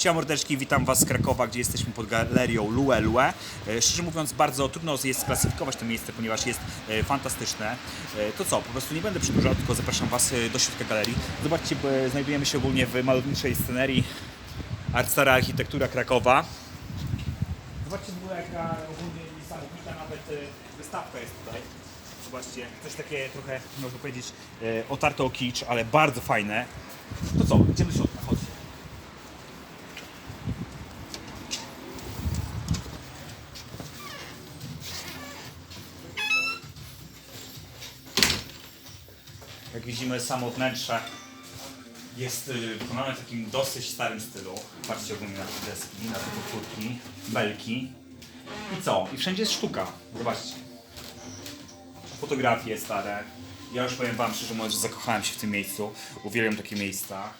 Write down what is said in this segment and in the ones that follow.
Siema mordeczki, witam Was z Krakowa, gdzie jesteśmy pod galerią Lue Lue. E, Szczerze mówiąc, bardzo trudno jest sklasyfikować to miejsce, ponieważ jest e, fantastyczne. E, To co, po prostu nie będę przedłużał, tylko zapraszam Was do środka galerii. Zobaczcie, bo znajdujemy się ogólnie w malowniczej scenerii Art Stara Architektura Krakowa. Zobaczcie w ogóle jaka ogólnie niesamowita nawet wystawka jest tutaj. Zobaczcie, coś takie trochę, można powiedzieć, otarte o kicz, ale bardzo fajne. To co, idziemy do środka, chodźcie. Samo wnętrze jest y, wykonane w takim dosyć starym stylu. Patrzcie ogólnie na te deski, na te powtórki, belki. I co? I wszędzie jest sztuka. Zobaczcie. Fotografie stare. Ja już powiem Wam szczerze mówiąc, że zakochałem się w tym miejscu. Uwielbiam takie miejsca.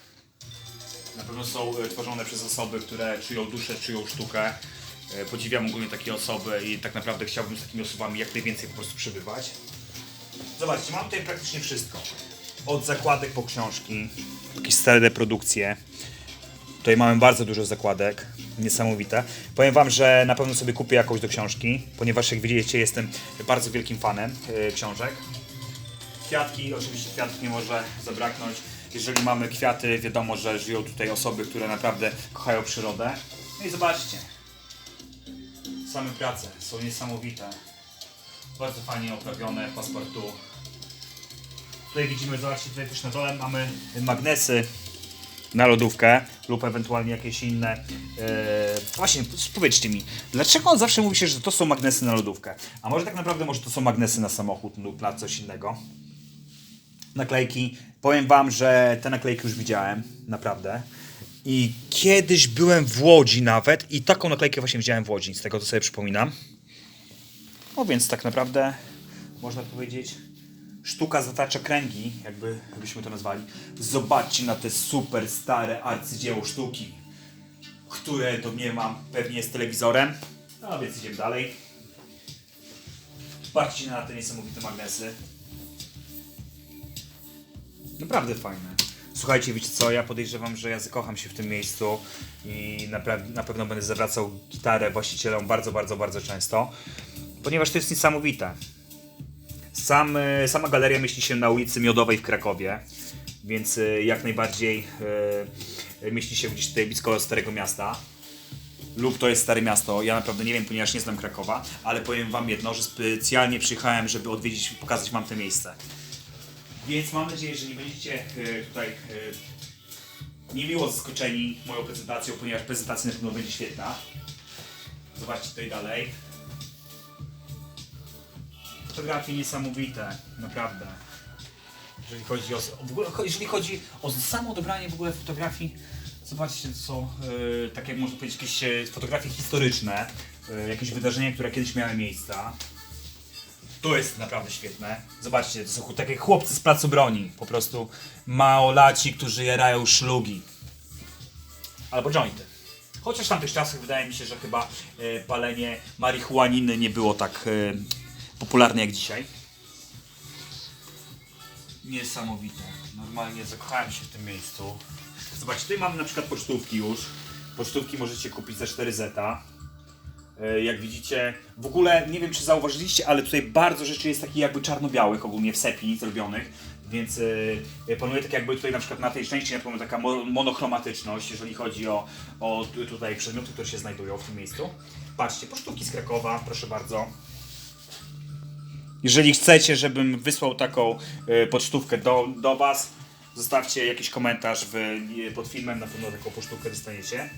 Na pewno są y, tworzone przez osoby, które czują duszę, czują sztukę. Y, Podziwiam ogólnie takie osoby i tak naprawdę chciałbym z takimi osobami jak najwięcej po prostu przebywać. Zobaczcie, mam tutaj praktycznie wszystko. Od zakładek po książki, jakieś stare produkcje. Tutaj mamy bardzo dużo zakładek, niesamowite. Powiem Wam, że na pewno sobie kupię jakąś do książki, ponieważ jak widzicie jestem bardzo wielkim fanem yy, książek. Kwiatki, oczywiście kwiatów nie może zabraknąć. Jeżeli mamy kwiaty, wiadomo, że żyją tutaj osoby, które naprawdę kochają przyrodę. No i zobaczcie, same prace są niesamowite. Bardzo fajnie oprawione, pasportu. Tutaj widzimy, zobaczcie, tutaj też na dole mamy magnesy na lodówkę lub ewentualnie jakieś inne. e, właśnie, powiedzcie mi, dlaczego zawsze mówi się, że to są magnesy na lodówkę? A może tak naprawdę może to są magnesy na samochód lub na coś innego? Naklejki. Powiem Wam, że te naklejki już widziałem, naprawdę. I kiedyś byłem w Łodzi nawet i taką naklejkę właśnie widziałem w Łodzi, z tego to sobie przypominam. No więc tak naprawdę można powiedzieć sztuka zatacza kręgi, jakby, jakbyśmy to nazwali. Zobaczcie na te super stare arcydzieło sztuki, które domniemam pewnie jest telewizorem. No więc idziemy dalej. Patrzcie na te niesamowite magnesy. Naprawdę fajne. Słuchajcie, wiecie co, ja podejrzewam, że ja zakocham się w tym miejscu i napra- na pewno będę zawracał gitarę właścicielom bardzo, bardzo, bardzo często, ponieważ to jest niesamowite. Sam, e, sama galeria mieści się na ulicy Miodowej w Krakowie, więc e, jak najbardziej e, mieści się gdzieś tutaj blisko Starego Miasta. Lub to jest Stare Miasto, ja naprawdę nie wiem, ponieważ nie znam Krakowa, ale powiem Wam jedno, że specjalnie przyjechałem, żeby odwiedzić pokazać Wam to miejsce. Więc mam nadzieję, że nie będziecie tutaj niemiło zaskoczeni moją prezentacją, ponieważ prezentacja na pewno będzie świetna. Zobaczcie tutaj dalej. Fotografie niesamowite, naprawdę. Jeżeli chodzi o, ogóle, jeżeli chodzi o samo dobranie w ogóle fotografii, zobaczcie, to są e, tak jak można powiedzieć jakieś e, fotografie historyczne, e, jakieś wydarzenia, które kiedyś miały miejsca. To jest naprawdę świetne. Zobaczcie, to są takie chłopcy z placu broni. Po prostu małolaci, którzy jarają szlugi. Albo jointy. Chociaż w tamtych czasach wydaje mi się, że chyba e, palenie marihuaniny nie było tak e, popularne jak dzisiaj. Niesamowite. Normalnie zakochałem się w tym miejscu. Zobaczcie, tutaj mamy na przykład pocztówki już. Pocztówki możecie kupić za 4 zeta. E, Jak widzicie, w ogóle nie wiem czy zauważyliście, ale tutaj bardzo rzeczy jest takich jakby czarno-białych ogólnie w sepi zrobionych, więc e, panuje tak jakby tutaj na przykład na tej części na taka mo- monochromatyczność, jeżeli chodzi o, o tu- tutaj przedmioty, które się znajdują w tym miejscu. Patrzcie, pocztówki z Krakowa, proszę bardzo. Jeżeli chcecie, żebym wysłał taką e, pocztówkę do, do Was, zostawcie jakiś komentarz w, e, pod filmem, na pewno taką pocztówkę dostaniecie.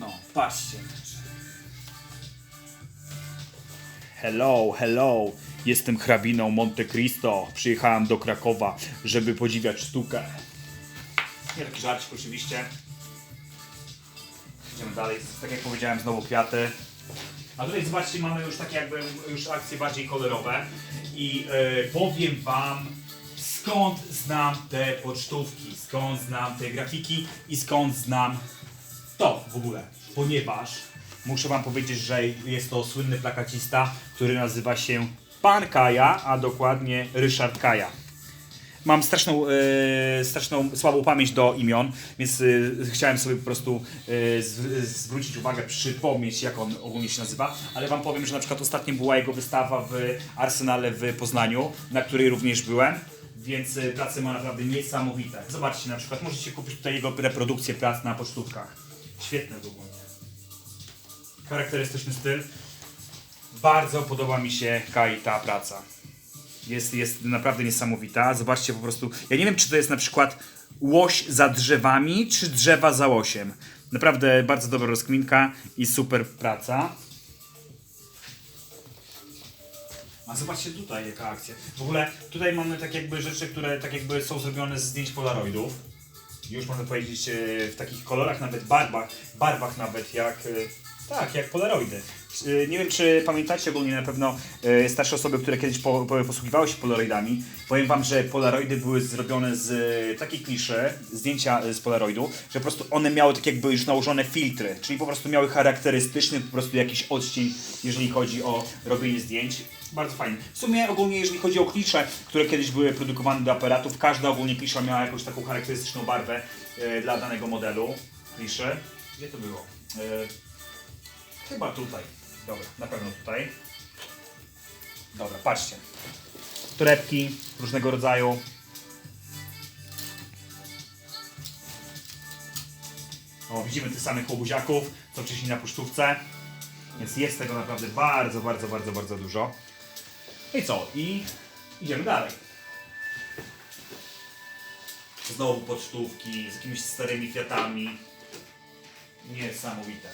No, patrzcie. Hello, hello. Jestem hrabiną Monte Cristo. Przyjechałem do Krakowa, żeby podziwiać sztukę. Nie taki żarcik oczywiście. Idziemy dalej. Tak jak powiedziałem, znowu kwiaty. A tutaj zobaczcie, mamy już takie jakby już akcje bardziej kolorowe. I e, powiem wam, skąd znam te pocztówki, skąd znam te grafiki i skąd znam to w ogóle, ponieważ muszę wam powiedzieć, że jest to słynny plakacista, który nazywa się Pan Kaja, a dokładnie Ryszard Kaja. Mam straszną, e, straszną słabą pamięć do imion, więc e, chciałem sobie po prostu e, z, zwrócić uwagę, przypomnieć jak on ogólnie się nazywa, ale wam powiem, że na przykład ostatnio była jego wystawa w Arsenale w Poznaniu, na której również byłem. Więc e, prace ma naprawdę niesamowite. Zobaczcie, na przykład możecie kupić tutaj jego reprodukcję prac na pocztówkach. Świetne w ogóle. Charakterystyczny styl. Bardzo podoba mi się Kai ta praca. Jest, jest naprawdę niesamowita. Zobaczcie po prostu. Ja nie wiem, czy to jest na przykład łoś za drzewami, czy drzewa za łosiem. Naprawdę bardzo dobra rozkminka i super praca. A zobaczcie tutaj jaka akcja. W ogóle tutaj mamy tak jakby rzeczy, które tak jakby są zrobione z zdjęć polaroidów. Już można powiedzieć e, w takich kolorach, nawet barwach, barwach nawet jak e, tak, jak polaroidy. E, Nie wiem czy pamiętacie ogólnie na pewno e, starsze osoby, które kiedyś po, po, posługiwały się polaroidami. Powiem wam, że polaroidy były zrobione z e, takich kliszy, zdjęcia z polaroidu, że po prostu one miały tak jakby już nałożone filtry, czyli po prostu miały charakterystyczny po prostu jakiś odcień, jeżeli chodzi o robienie zdjęć. Bardzo fajnie. W sumie ogólnie jeżeli chodzi o klisze, które kiedyś były produkowane do aparatów, każda ogólnie klisza miała jakąś taką charakterystyczną barwę dla danego modelu kliszy. Gdzie to było? Chyba tutaj. Dobra, na pewno tutaj. Dobra, patrzcie. Torebki różnego rodzaju. O, widzimy tych samych łobuziaków, co wcześniej na puszczówce. Więc jest tego naprawdę bardzo, bardzo, bardzo, bardzo dużo. No i co? I idziemy dalej. Znowu pocztówki z jakimiś starymi kwiatami. Niesamowite.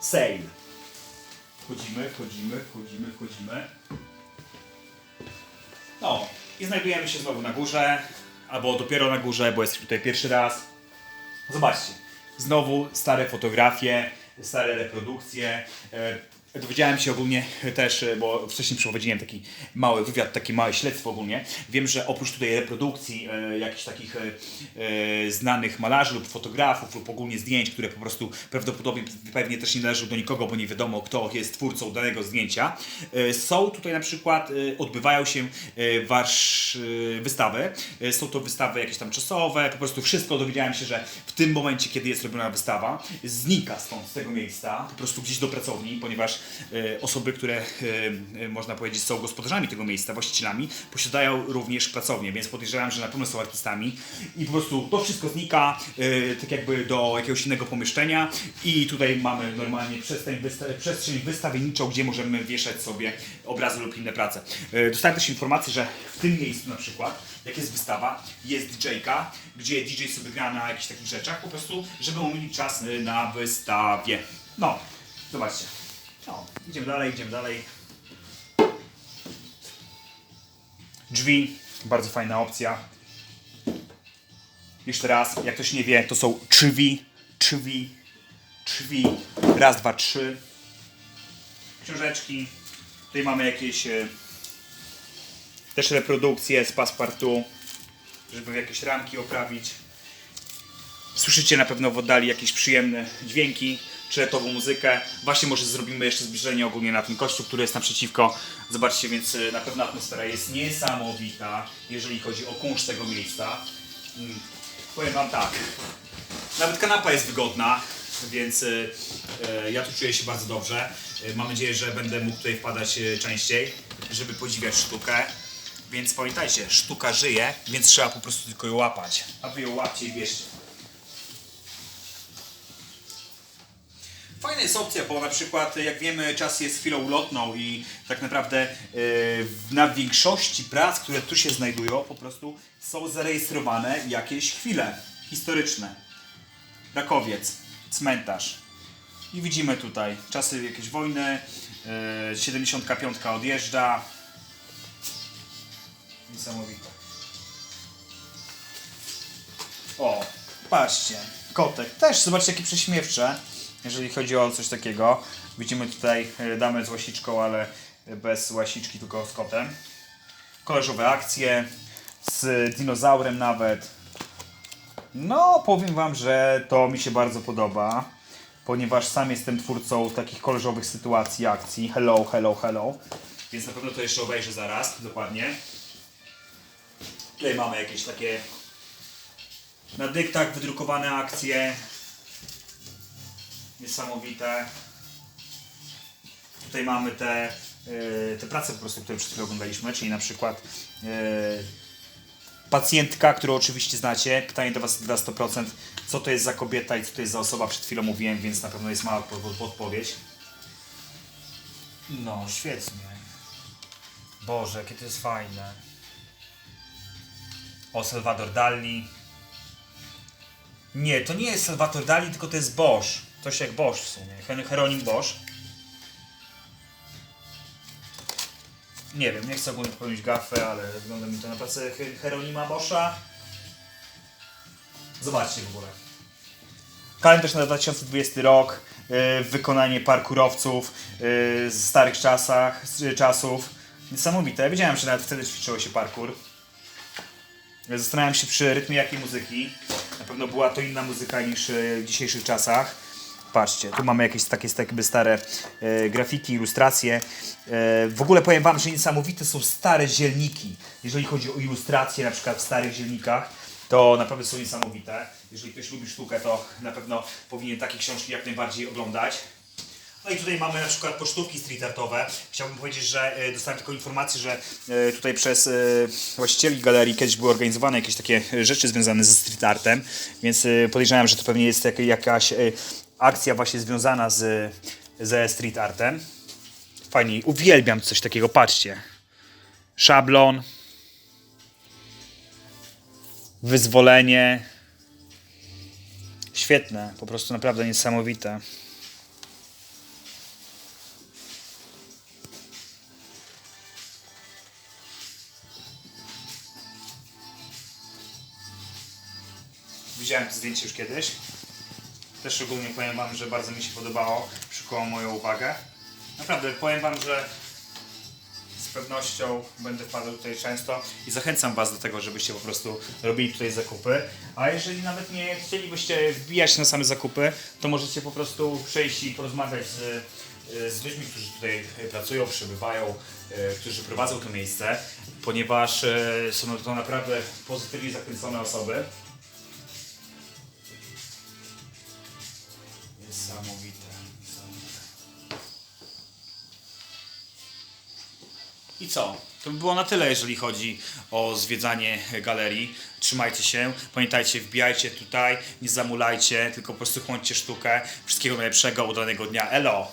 Sale. Wchodzimy, wchodzimy, wchodzimy, wchodzimy. No, i znajdujemy się znowu na górze, albo dopiero na górze, bo jesteśmy tutaj pierwszy raz. Zobaczcie, znowu stare fotografie, stare reprodukcje. Dowiedziałem się ogólnie też, e, bo wcześniej przeprowadziłem taki mały wywiad, takie małe śledztwo ogólnie. Wiem, że oprócz tutaj reprodukcji e, jakichś takich e, e, znanych malarzy lub fotografów lub ogólnie zdjęć, które po prostu prawdopodobnie pewnie też nie należą do nikogo, bo nie wiadomo kto jest twórcą danego zdjęcia, e, są tutaj na przykład, e, odbywają się warsz, wystawy. Są to wystawy jakieś tam czasowe, po prostu wszystko dowiedziałem się, że w tym momencie, kiedy jest robiona wystawa, znika stąd z tego miejsca, po prostu gdzieś do pracowni, ponieważ osoby, które e, e, można powiedzieć są gospodarzami tego miejsca, właścicielami, posiadają również pracownię, więc podejrzewam, że na pewno są artystami i po prostu to wszystko znika, e, tak jakby do jakiegoś innego pomieszczenia i tutaj mamy normalnie przestrzeń, wysta- przestrzeń wystawienniczą, gdzie możemy wieszać sobie obrazy lub inne prace. E, Dostałem też informację, że w tym miejscu na przykład, jak jest wystawa, jest DJ-ka, gdzie DJ sobie gra na jakichś takich rzeczach, po prostu, żeby umilić czas e, na wystawie. No, zobaczcie. No, idziemy dalej, idziemy dalej. Drzwi, bardzo fajna opcja. Jeszcze raz, jak ktoś nie wie, to są drzwi, drzwi, drzwi. Raz, dwa, trzy. Książeczki. Tutaj mamy jakieś e, też reprodukcje z paspartu, żeby jakieś ramki oprawić. Słyszycie na pewno w oddali jakieś przyjemne dźwięki, czy letową muzykę. Właśnie może zrobimy jeszcze zbliżenie ogólnie na ten kościół, który jest naprzeciwko. Zobaczcie, więc y, na pewno atmosfera jest niesamowita, jeżeli chodzi o kunszt tego miejsca. Mm, Powiem Wam tak, nawet kanapa jest wygodna, więc y, y, ja tu czuję się bardzo dobrze. Mam nadzieję, że będę mógł tutaj wpadać częściej, żeby podziwiać sztukę. Więc pamiętajcie, sztuka żyje, więc trzeba po prostu tylko ją łapać. A wy ją łapcie i bierzcie. Fajna jest opcja, bo na przykład jak wiemy czas jest chwilą ulotną i tak naprawdę e, na większości prac, które tu się znajdują po prostu są zarejestrowane jakieś chwile historyczne. Rakowiec, cmentarz. I widzimy tutaj czasy jakiejś wojny, e, 75 odjeżdża. Niesamowite. O, patrzcie, kotek. Też zobaczcie jakie prześmiewcze, jeżeli chodzi o coś takiego. Widzimy tutaj e, damę z łasiczką, ale bez łasiczki, tylko z kotem. Koleżowe akcje, z dinozaurem nawet. No, powiem Wam, że to mi się bardzo podoba, ponieważ sam jestem twórcą takich koleżowych sytuacji, akcji. Hello, hello, hello. Więc na pewno to jeszcze obejrzę zaraz, dokładnie. Tutaj mamy jakieś takie na dyktach wydrukowane akcje. Niesamowite. Tutaj mamy te, e, te prace po prostu, które przed chwilą oglądaliśmy, czyli na przykład e, pacjentka, którą oczywiście znacie. Pytanie do Was na 100%, co to jest za kobieta i co to jest za osoba, przed chwilą mówiłem, więc na pewno jest mała podpowiedź. No, świetnie. Boże, jakie to jest fajne. O, Salvador Dali. Nie, to nie jest Salvador Dali, tylko to jest Bosch. To się jak Bosch. Her- Heronim Bosch. Nie wiem, nie chcę ogólnie popełnić gafę, ale wygląda mi to na pracę Her- Heronima Boscha. Zobaczcie w ogóle. Kalendarz na 2020 rok, yy, wykonanie parkurowców yy, z starych czasach, z czasów. Niesamowite. Ja wiedziałem, że nawet wtedy ćwiczyło się parkour. Zastanawiam się przy rytmie jakiej muzyki. Na pewno była to inna muzyka niż yy, w dzisiejszych czasach. Patrzcie, tu mamy jakieś takie jakby stare e, grafiki, ilustracje. E, w ogóle powiem Wam, że niesamowite są stare zielniki. Jeżeli chodzi o ilustracje, na przykład w starych zielnikach, to naprawdę są niesamowite. Jeżeli ktoś lubi sztukę, to na pewno powinien takie książki jak najbardziej oglądać. No i tutaj mamy na przykład pocztówki street artowe. Chciałbym powiedzieć, że e, dostałem taką informację, że e, tutaj przez e, właścicieli galerii kiedyś były organizowane jakieś takie rzeczy związane ze street artem, więc podejrzewam, że to pewnie jest jak, jakaś akcja właśnie związana z, ze street artem. Fajnie, uwielbiam coś takiego, patrzcie. Szablon. Wyzwolenie. Świetne, po prostu naprawdę niesamowite. Widziałem to zdjęcie już kiedyś. Też szczególnie powiem Wam, że bardzo mi się podobało. Przykuło moją uwagę. Naprawdę powiem Wam, że z pewnością będę wpadał tutaj często i zachęcam Was do tego, żebyście po prostu robili tutaj zakupy. A jeżeli nawet nie chcielibyście wbijać na same zakupy, to możecie po prostu przyjść i porozmawiać z, z ludźmi, którzy tutaj pracują, przebywają, e, którzy prowadzą to miejsce, ponieważ e, są to naprawdę pozytywnie zakręcone osoby. I co? To by było na tyle, jeżeli chodzi o zwiedzanie galerii. Trzymajcie się, pamiętajcie, wbijajcie tutaj, nie zamulajcie, tylko po prostu chłoncie sztukę. Wszystkiego najlepszego, udanego dnia. Elo!